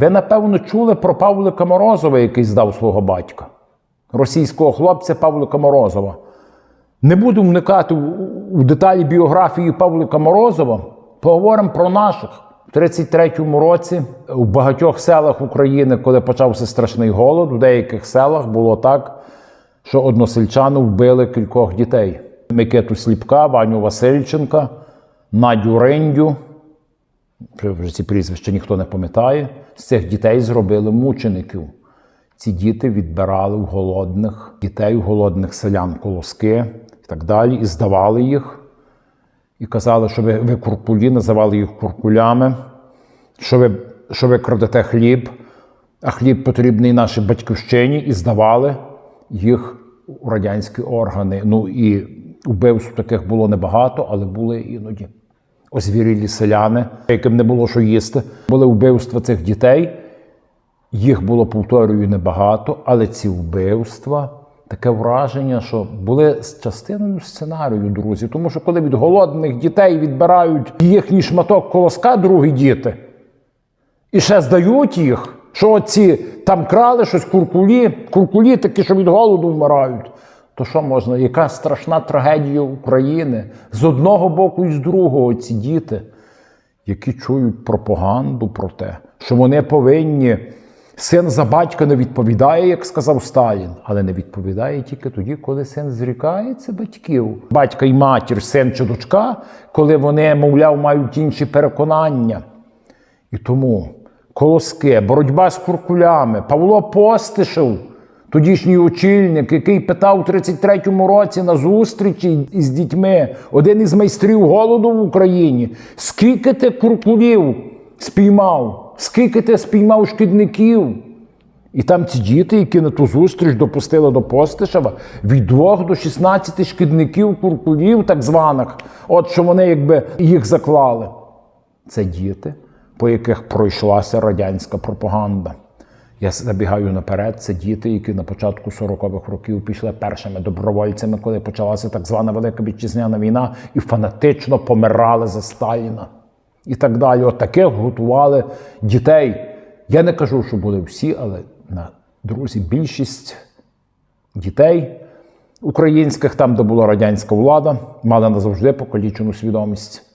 Ви, напевно, чули про Павлика Морозова, який здав свого батька, російського хлопця Павлика Морозова. Не буду вникати у, деталі біографії Павлика Морозова. Поговоримо про наших. У 33-му році у багатьох селах України, коли почався страшний голод, у деяких селах було так, що односельчани вбили кількох дітей: Микиту Сліпка, Ваню Васильченка, Надю Рендю. Вже ці прізвища ніхто не пам'ятає. З цих дітей зробили мучеників. Ці діти відбирали в голодних дітей, у голодних селян колоски і так далі, і здавали їх. І казали, що ви, ви куркулі, називали їх куркулями, що ви, що ви крадете хліб, а хліб потрібний нашій батьківщині, і здавали їх у радянські органи. Ну і вбивств таких було небагато, але були іноді озвірілі селяни, яким не було що їсти. Були вбивства цих дітей. Їх було, повторюю, небагато, але ці вбивства таке враження, що були з частиною сценарію, друзі. Тому що коли від голодних дітей відбирають їхній шматок колоска, другі діти, і ще здають їх, що ці там крали щось куркулі, куркулі такі, що від голоду вмирають. То що можна? Яка страшна трагедія України з одного боку і з другого ці діти, які чують пропаганду про те, що вони повинні. Син за батька не відповідає, як сказав Сталін, але не відповідає тільки тоді, коли син зрікається батьків. Батька і матір, син чи дочка, коли вони, мовляв, мають інші переконання. І тому колоски, боротьба з куркулями, Павло Постишев, тодішній очільник, який питав у 33-му році на зустрічі із дітьми, один із майстрів голоду в Україні, скільки ти куркулів спіймав, скільки ти спіймав шкідників. І там ці діти, які на ту зустріч допустили до Постишева, від 2 до 16 шкідників, куркулів, так званих, от що вони якби їх заклали. Це діти, по яких пройшлася радянська пропаганда. Я забігаю наперед, це діти, які на початку 40-х років пішли першими добровольцями, коли почалася так звана Велика Вітчизняна війна, і фанатично помирали за Сталіна. І так далі. От готували дітей. Я не кажу, що були всі, але на друзі, більшість дітей українських, там, де була радянська влада, мали назавжди покалічену свідомість.